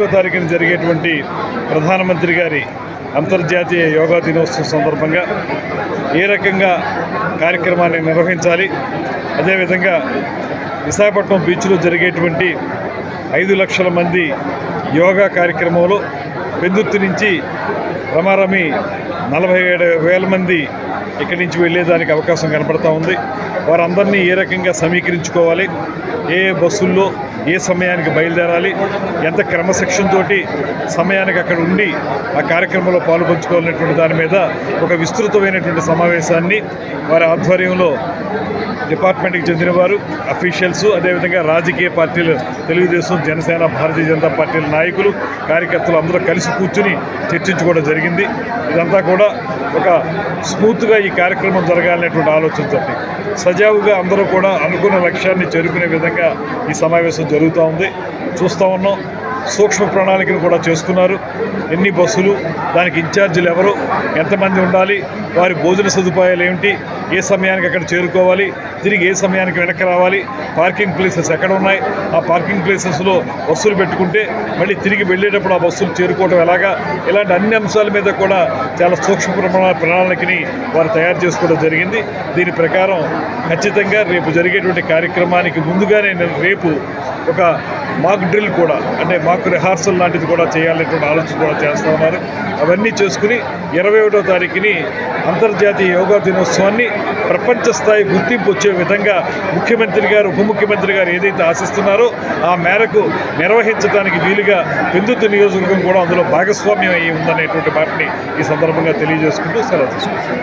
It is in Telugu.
ఒకటో తారీఖున జరిగేటువంటి ప్రధానమంత్రి గారి అంతర్జాతీయ యోగా దినోత్సవం సందర్భంగా ఏ రకంగా కార్యక్రమాన్ని నిర్వహించాలి? అదేవిధంగా విశాఖపట్నం బీచ్లో జరిగేటువంటి ఐదు లక్షల మంది యోగా కార్యక్రమంలో పెందుర్తి నుంచి రమారమి నలభై ఏడు వేల మంది ఇక్కడి నుంచి వెళ్ళేదానికి అవకాశం కనపడతా ఉంది. వారందరినీ ఏ రకంగా సమీకరించుకోవాలి? ఏ బస్సుల్లో ఏ సమయానికి బయలుదేరాలి? ఎంత క్రమశిక్షణతోటి సమయానికి అక్కడ ఉండి ఆ కార్యక్రమంలో పాల్పంచుకోవాలనేటువంటి దాని మీద ఒక విస్తృతమైనటువంటి సమావేశాన్ని వారి ఆధ్వర్యంలో డిపార్ట్మెంట్కి చెందిన వారు అఫీషియల్స్ అదేవిధంగా రాజకీయ పార్టీలు తెలుగుదేశం జనసేన భారతీయ జనతా పార్టీల నాయకులు కార్యకర్తలు అందరూ కలిసి కూర్చుని చర్చించుకోవడం జరిగింది. ఇదంతా కూడా ఒక స్మూత్గా ఈ కార్యక్రమం జరగాలనేటువంటి ఆలోచనతో సజావుగా అందరూ కూడా అనుకున్న లక్ష్యాన్ని చేరుకునే విధంగా ఈ సమావేశం జరుగుతూ ఉంది. చూస్తూ ఉన్నాం. సూక్ష్మ ప్రణాళికను కూడా చేసుకున్నారు. ఎన్ని బస్సులు దానికి ఇన్ఛార్జీలు ఎవరు ఎంతమంది ఉండాలి వారి భోజన సదుపాయాలు ఏమిటి ఏ సమయానికి అక్కడ చేరుకోవాలి తిరిగి ఏ సమయానికి వెనక్కి రావాలి పార్కింగ్ ప్లేసెస్ ఎక్కడ ఉన్నాయి ఆ పార్కింగ్ ప్లేసెస్లో బస్సులు పెట్టుకుంటే మళ్ళీ తిరిగి వెళ్ళేటప్పుడు ఆ బస్సులు చేరుకోవడం ఎలాగా ఇలాంటి అన్ని అంశాల మీద కూడా చాలా సూక్ష్మ ప్రణాళికని వారు తయారు చేసుకోవడం జరిగింది. దీని ప్రకారం ఖచ్చితంగా రేపు జరిగేటువంటి కార్యక్రమానికి ముందుగానే రేపు ఒక మాక్ డ్రిల్ కూడా అంటే మాకు రిహార్సల్ లాంటిది కూడా చేయాలనేటువంటి ఆలోచన కూడా చేస్తూ ఉన్నారు. అవన్నీ చేసుకుని ఇరవై ఒకటో తారీఖుని అంతర్జాతీయ యోగా దినోత్సవాన్ని ప్రపంచ స్థాయి గుర్తింపు వచ్చే విధంగా ముఖ్యమంత్రి గారు ఉప ముఖ్యమంత్రి గారు ఏదైతే ఆశిస్తున్నారో ఆ మేరకు నిర్వహించడానికి వీలుగా పెందుతు నియోజకవర్గం కూడా అందులో భాగస్వామ్యం అయ్యి ఉందనేటువంటి మాటని ఈ సందర్భంగా తెలియజేసుకుంటూ సెలవు తీసుకుంటాం